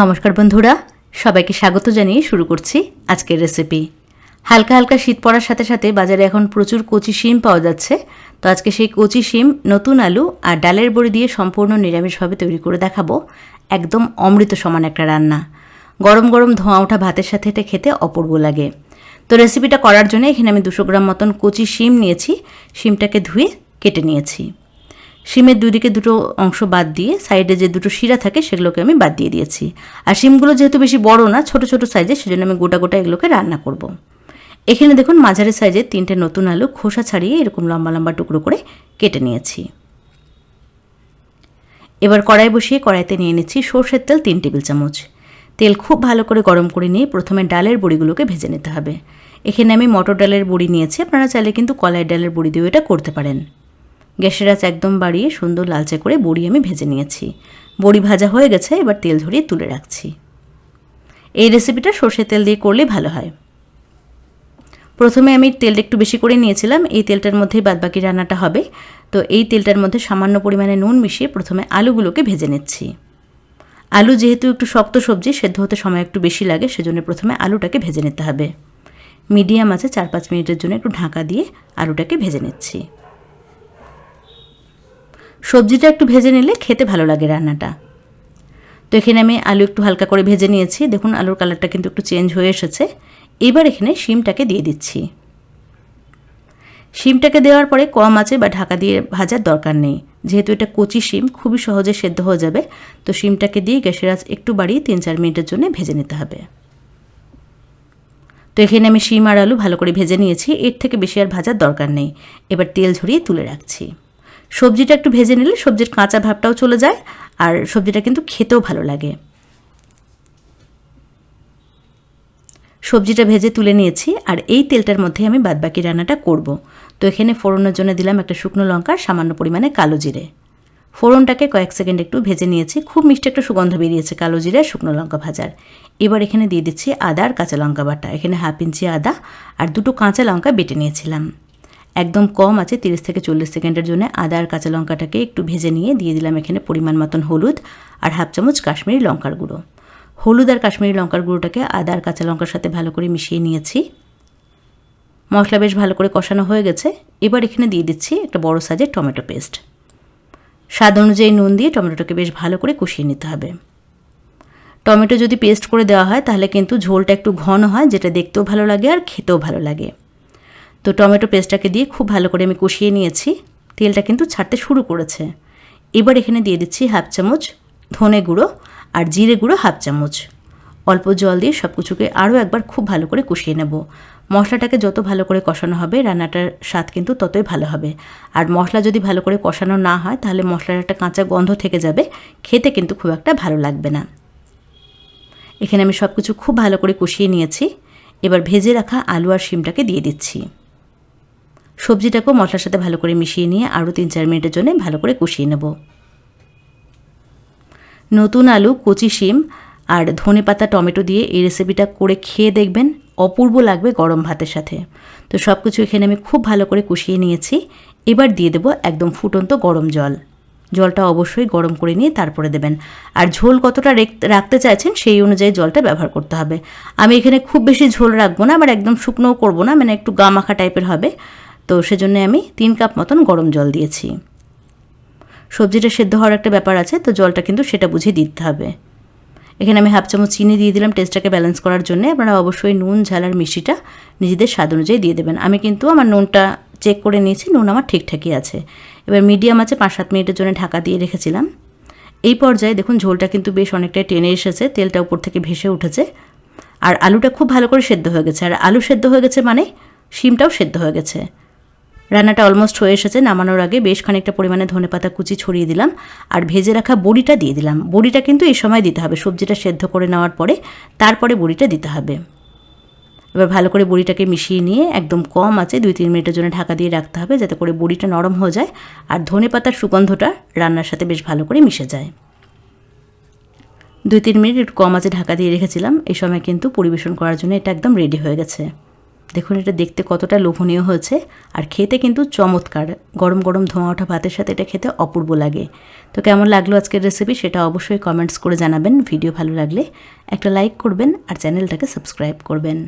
নমস্কার বন্ধুরা, সবাইকে স্বাগত জানিয়ে শুরু করছি আজকের রেসিপি হালকা হালকা শীত পড়ার সাথে সাথে বাজারে এখন প্রচুর কচি শিম পাওয়া যাচ্ছে। তো আজকে সেই কচি শিম, নতুন আলু আর ডালের বড়ি দিয়ে সম্পূর্ণ নিরামিষভাবে তৈরি করে দেখাবো। একদম অমৃত সমান একটা রান্না। গরম গরম ধোঁয়া ওঠা ভাতের সাথে এটা খেতে অপূর্ব লাগে। তো রেসিপিটা করার জন্য এখানে আমি দুশো গ্রাম মতন কচি শিম নিয়েছি। শিমটাকে ধুয়ে কেটে নিয়েছি। শিমের দুদিকে দুটো অংশ বাদ দিয়ে সাইডে যে দুটো শিরা থাকে সেগুলোকে আমি বাদ দিয়ে দিয়েছি। আর শিমগুলো যেহেতু বেশি বড় না, ছোট ছোট সাইজে সেজন্য আমি গোটা গোটা এগুলোকে রান্না করব। এখানে দেখুন মাঝারি সাইজে তিনটে নতুন আলু খোসা ছাড়িয়ে এরকম লম্বা লম্বা টুকরো করে কেটে নিয়েছি। এবার কড়াই বসিয়ে কড়াইতে নিয়ে নিচ্ছি সর্ষের তেল তিন টেবিল চামচ। তেল খুব ভালো করে গরম করে নিয়ে প্রথমে ডালের বড়িগুলোকে ভেজে নিতে হবে। এখানে আমি মটর ডালের বড়ি নিয়েছি, আপনারা চাইলে কিন্তু কলাই ডালের বড়ি দিয়েও এটা করতে পারেন। গ্যাসের আঁচ একদম বাড়িয়ে সুন্দর লালচে করে বড়ি আমি ভেজে নিয়েছি। বড়ি ভাজা হয়ে গেছে, এবার তেল ধরিয়ে তুলে রাখছি। এই রেসিপিটা সর্ষের তেল দিয়ে করলে ভালো হয়। প্রথমে আমি তেলটা একটু বেশি করে নিয়েছিলাম, এই তেলটার মধ্যেই বাদবাকি রান্নাটা হবে। তো এই তেলটার মধ্যে সামান্য পরিমাণে নুন মিশিয়ে প্রথমে আলুগুলোকে ভেজে নিচ্ছি। আলু যেহেতু একটু শক্ত সবজি, সেদ্ধ হতে সময় একটু বেশি লাগে, সেজন্য প্রথমে আলুটাকে ভেজে নিতে হবে। মিডিয়াম আছে চার পাঁচ মিনিটের জন্য একটু ঢাকা দিয়ে আলুটাকে ভেজে নিচ্ছি। সবজিটা একটু ভেজে নিলে খেতে ভালো লাগে রান্নাটা। তো এখানে আমি আলু একটু হালকা করে ভেজে নিয়েছি। দেখুন, আলুর কালারটা কিন্তু একটু চেঞ্জ হয়ে এসেছে। এবার এখানে শিমটাকে দিয়ে দিচ্ছি। শিমটাকে দেওয়ার পরে কম আছে বা ঢাকা দিয়ে ভাজার দরকার নেই। যেহেতু এটা কচি শিম, খুবই সহজে সেদ্ধ হয়ে যাবে। তো শিমটাকে দিয়ে গ্যাসের আঁচ একটু বাড়িয়ে তিন চার মিনিটের জন্য ভেজে নিতে হবে। তো এখানে আমি শিম আর আলু ভালো করে ভেজে নিয়েছি। এর থেকে বেশি আর ভাজার দরকার নেই। এবার তেল ঝরিয়ে তুলে রাখছি। সবজিটা একটু ভেজে নিলে সবজির কাঁচা ভাবটাও চলে যায়, আর সবজিটা কিন্তু খেতেও ভালো লাগে। সবজিটা ভেজে তুলে নিয়েছি, আর এই তেলটার মধ্যে আমি বাদবাকি রান্নাটা করব। তো এখানে ফোড়নের জন্য দিলাম একটা শুকনো লঙ্কা, সামান্য পরিমাণে কালো জিরে। ফোড়নটাকে কয়েক সেকেন্ড একটু ভেজে নিয়েছি, খুব মিষ্টি একটা সুগন্ধ বেরিয়েছে কালো জিরে শুকনো লঙ্কা ভাজার। এবার এখানে দিয়ে দিচ্ছি আদা আর কাঁচা লঙ্কা বাটা, এখানে হাফ ইঞ্চি আদা আর দুটো কাঁচা লঙ্কা বেটে নিয়েছিলাম। একদম কম আছে, তিরিশ থেকে চল্লিশ সেকেন্ডের জন্য আদা আর কাঁচা লঙ্কাটাকে একটু ভেজে নিয়ে দিয়ে দিলাম এখানে পরিমাণ মতন হলুদ আর হাফ চামচ কাশ্মীরি লঙ্কার গুঁড়ো। হলুদ আর কাশ্মীরি লঙ্কার গুঁড়োটাকে আদা আর কাঁচা লঙ্কার সাথে ভালো করে মিশিয়ে নিয়েছি। মশলা বেশ ভালো করে কষানো হয়ে গেছে। এবার এখানে দিয়ে দিচ্ছি একটা বড় সাইজের টমেটো পেস্ট। স্বাদ অনুযায়ী নুন দিয়ে টমেটোটাকে বেশ ভালো করে কষিয়ে নিতে হবে। টমেটো যদি পেস্ট করে দেওয়া হয়, তাহলে কিন্তু ঝোলটা একটু ঘন হয়, যেটা দেখতেও ভালো লাগে আর খেতেও ভালো লাগে। তো টমেটো পেস্টটাকে দিয়ে খুব ভালো করে আমি কষিয়ে নিয়েছি। তেলটা কিন্তু ছাড়তে শুরু করেছে। এবার এখানে দিয়ে দিচ্ছি হাফ চামচ ধনে গুঁড়ো আর জিরে গুঁড়ো হাফ চামচ। অল্প জল দিয়ে সব কিছুকে আরও একবার খুব ভালো করে কষিয়ে নেব। মশলাটাকে যত ভালো করে কষানো হবে, রান্নাটার স্বাদ কিন্তু ততই ভালো হবে। আর মশলা যদি ভালো করে কষানো না হয়, তাহলে মশলার একটা কাঁচা গন্ধ থেকে যাবে। খেতে কিন্তু খুব একটা ভালো লাগবে না। এখানে আমি সব কিছু খুব ভালো করে কষিয়ে নিয়েছি। এবার ভেজে রাখা আলু আর শিমটাকে দিয়ে দিচ্ছি। সবজিটাকেও মশলার সাথে ভালো করে মিশিয়ে নিয়ে আরও তিন চার মিনিটের জন্য ভালো করে কষিয়ে নেব। নতুন আলু, কচি শিম আর ধনে পাতা, টমেটো দিয়ে এই রেসিপিটা করে খেয়ে দেখবেন। অপূর্ব লাগবে গরম ভাতের সাথে। তো সব কিছু এখানে আমি খুব ভালো করে কষিয়ে নিয়েছি। এবার দিয়ে দেবো একদম ফুটন্ত গরম জল। জলটা অবশ্যই গরম করে নিয়ে তারপরে দেবেন। আর ঝোল কতটা রাখতে চাইছেন সেই অনুযায়ী জলটা ব্যবহার করতে হবে। আমি এখানে খুব বেশি ঝোল রাখব না আবার একদম শুকনোও করব না মানে একটু গা মাখা টাইপের হবে। তো সেজন্য আমি তিন কাপ মতন গরম জল দিয়েছি। সবজিটা সেদ্ধ হওয়ার একটা ব্যাপার আছে, তো জলটা কিন্তু সেটা বুঝে দিতে হবে। এখানে আমি হাফ চামচ চিনি দিয়ে দিলাম টেস্টটাকে ব্যালেন্স করার জন্য। আপনারা অবশ্যই নুন, ঝাল আর মিষ্টিটা নিজেদের স্বাদ অনুযায়ী দিয়ে দেবেন। আমি কিন্তু আমার নুনটা চেক করে নিয়েছি, নুন আমার ঠিকঠাকই আছে। এবার মিডিয়াম আছে পাঁচ সাত মিনিটের জন্য ঢাকা দিয়ে রেখেছিলাম। এই পর্যায়ে দেখুন, ঝোলটা কিন্তু বেশ অনেকটাই টেনে এসেছে, তেলটা উপর থেকে ভেসে উঠেছে। আর আলুটা খুব ভালো করে সেদ্ধ হয়ে গেছে। আর আলু সেদ্ধ হয়ে গেছে মানে শিমটাও সেদ্ধ হয়ে গেছে। রান্নাটা অলমোস্ট হয়ে এসেছে, নামানোর আগে বেশ খানিকটা পরিমাণে ধনে পাতা কুচি ছড়িয়ে দিলাম আর ভেজে রাখা বড়িটা দিয়ে দিলাম। বড়িটা কিন্তু এই সময় দিতে হবে, সবজিটা সেদ্ধ করে নেওয়ার পরে তারপরে বড়িটা দিতে হবে। এবার ভালো করে বড়িটাকে মিশিয়ে নিয়ে একদম কম আছে, দুই তিন মিনিটের জন্য ঢাকা দিয়ে রাখতে হবে যাতে করে বড়িটা নরম হয়ে যায় আর ধনে পাতার সুগন্ধটা রান্নার সাথে বেশ ভালো করে মিশে যায়। দুই তিন মিনিট একটু কম আছে ঢাকা দিয়ে রেখেছিলাম, এই সময় কিন্তু পরিবেশন করার জন্য এটা একদম রেডি হয়ে গেছে। দেখুন, এটা দেখতে কতটা লোভনীয় হয়েছে। আর খেতে কিন্তু চমৎকার। গরম গরম ধোঁয়া ওঠা ভাতের সাথে এটা খেতে অপূর্ব লাগে। তো কেমন লাগল আজকের রেসিপি সেটা অবশ্যই কমেন্টস করে জানাবেন। ভিডিও ভালো লাগলে একটা লাইক করবেন আর চ্যানেলটাকে সাবস্ক্রাইব করবেন।